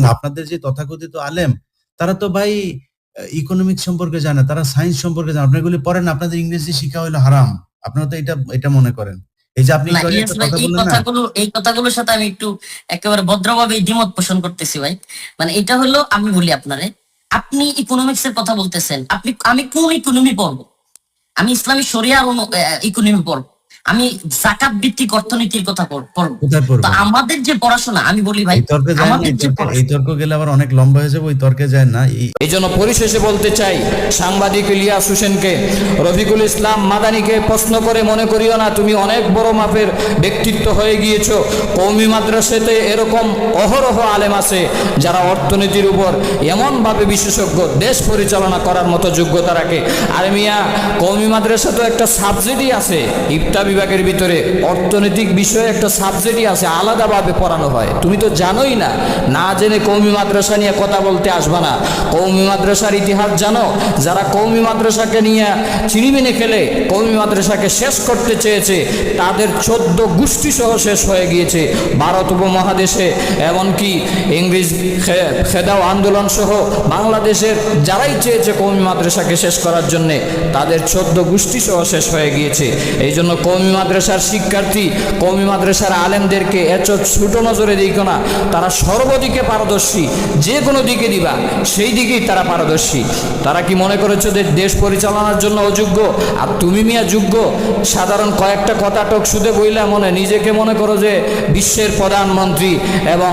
কারণ আপনাদের যে তথাকথিত আলেম তারা তো ভাই ইকোনমিক সম্পর্কে জানে তারা সায়েন্স সম্পর্কে জানে। আপনার পড়েন আপনাদের ইংরেজি শিক্ষা হলো হারাম। আপনারা তো এটা এটা মনে করেন। এই যে আপনি কথাগুলো কথাগুলোর সাথে আমি একটু একেবারে ভদ্রভাবে দ্বিমত পোষণ করতেছি ভাই। মানে এটা হলো আমি বলি আপনারে আপনি ইকোনমিক্স এর কথা বলতেছেন। আপনি আমি কোন ইকোনমি পড়ব? আমি ইসলামী শরিয়া ইকোনমি পড়ব। আমি জাকাত ভিত্তিক অর্থনীতির কথা পড়ব। তো আমাদের যে পড়াশোনা আমি বলি ভাই এই তর্কে গেলে আবার অনেক লম্বা হয়ে যাবে ওই তর্কে যায় না এই এই জন্য পরিশেষে বলতে চাই সাংবাদিক ইলিয়াস হোসেনকে রফিকুল ইসলাম মাদানিকে প্রশ্ন করে মনে করিও না তুমি অনেক বড় মাপের ব্যক্তিত্ব হয়ে গিয়েছো। কৌমি মাদ্রাসাতে এরকম অহরহ আলেম আছে যারা অর্থনীতির উপর এমনভাবে বিশেষজ্ঞ দেশ পরিচালনা করার মতো যোগ্যতা রাখে। আর মিয়া কৌমি মাদ্রাসা তো একটা সাবজেক্টই আছে ইফতা বিভাগের ভিতরে অর্থনৈতিক বিষয়ে একটা সাবজেক্টই আছে, আলাদাভাবে পড়ানো হয়। তুমি তো জানোই না না জেনে কৌমি মাদ্রাসা নিয়ে কথা বলতে আসবা না। কৌমি মাদ্রাসার ইতিহাস জানো? যারা কৌমি মাদ্রাসাকে নিয়ে চিনিমিনে খেলে, কৌমি মাদ্রাসাকে শেষ করতে চেয়েছে, তাদের চোদ্দ গোষ্ঠী সহ শেষ হয়ে গিয়েছে। ভারত উপমহাদেশে, এমনকি ইংরেজ খেদাও আন্দোলন সহ বাংলাদেশের যারাই চেয়েছে কৌমি মাদ্রাসাকে শেষ করার জন্যে, তাদের চোদ্দ গোষ্ঠী সহ শেষ হয়ে গিয়েছে। এই জন্য কৌমি মাদ্রাসার শিক্ষার্থী, কৌমি মাদ্রাসার আলেমদেরকে এত ছোট নজরে দিইকো না, তারা সর্বদিকে পারদর্শী, যে কোনো দিকে দিবা, সেই দিকেই তারা পারদর্শী। তারা কি মনে করেছ যে দেশ পরিচালনার জন্য অযোগ্য? আর তুমি মিয়া যোগ্য? সাধারণ কয়েকটা কথা টক শুধু বইলা মনে, নিজেকে মনে করো যে বিশ্বের প্রধানমন্ত্রী এবং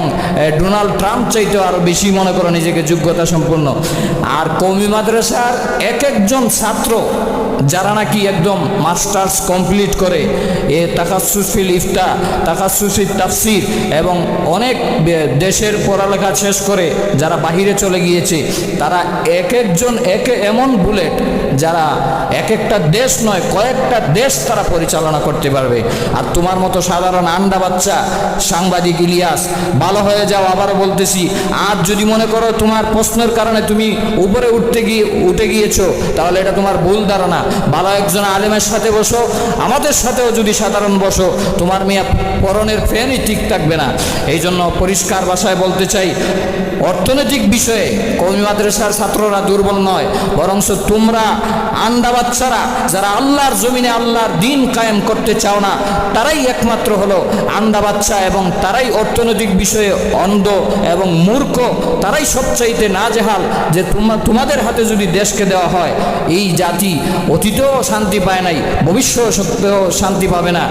ডোনাল্ড ট্রাম্প চাইতেও আরও বেশি মনে করো নিজেকে যোগ্যতা সম্পন্ন। আর কৌমি মাদ্রাসার এক একজন ছাত্র যারা নাকি একদম মাস্টার্স কমপ্লিট করে, এ তাকাসুসিল ইফতা তাকাসুসিল তাফসির এবং অনেক দেশের পড়ালেখা শেষ করে যারা বাহিরে চলে গিয়েছে, তারা এক একজন একে এমন বুলেট যারা এক একটা দেশ নয়, কয়েকটা দেশ তারা পরিচালনা করতে পারবে। আর তোমার মতো সাধারণ আন্ডা বাচ্চা, সাংবাদিক ইলিয়াস, ভালো হয়ে যাও, আবারও বলতেছি আর যদি মনে করো তোমার প্রশ্নের কারণে তুমি উপরে উঠতে গিয়ে, উঠে গিয়েছো, তাহলে এটা তোমার ভুল ধারণা। ভালো একজন আলেমের সাথে বসো, আমাদের সাথেও যদি সাধারণ বসো, তোমার মেয়া পরনের ফ্যানই ঠিক থাকবে না। এই জন্য পরিষ্কার ভাষায় বলতে চাই, অর্থনৈতিক বিষয়ে কৌমি মাদ্রাসার ছাত্ররা দুর্বল নয় বরঞ্চ তোমরা আন্ডা বাচ্চারা যারা আল্লাহর জমিনে আল্লাহর দিন কায়েম করতে চাও না, তারাই একমাত্র হলো আন্ডা বাচ্চা এবং তারাই অর্থনৈতিক বিষয়ে অন্ধ এবং মূর্খ, তারাই সবচাইতে নাজেহাল যে তোমা- তোমাদের হাতে যদি দেশকে দেওয়া হয়, এই জাতি অতীতেও শান্তি পায় নাই ভবিষ্যৎ সত্ত্বেও শান্তি পাবে না।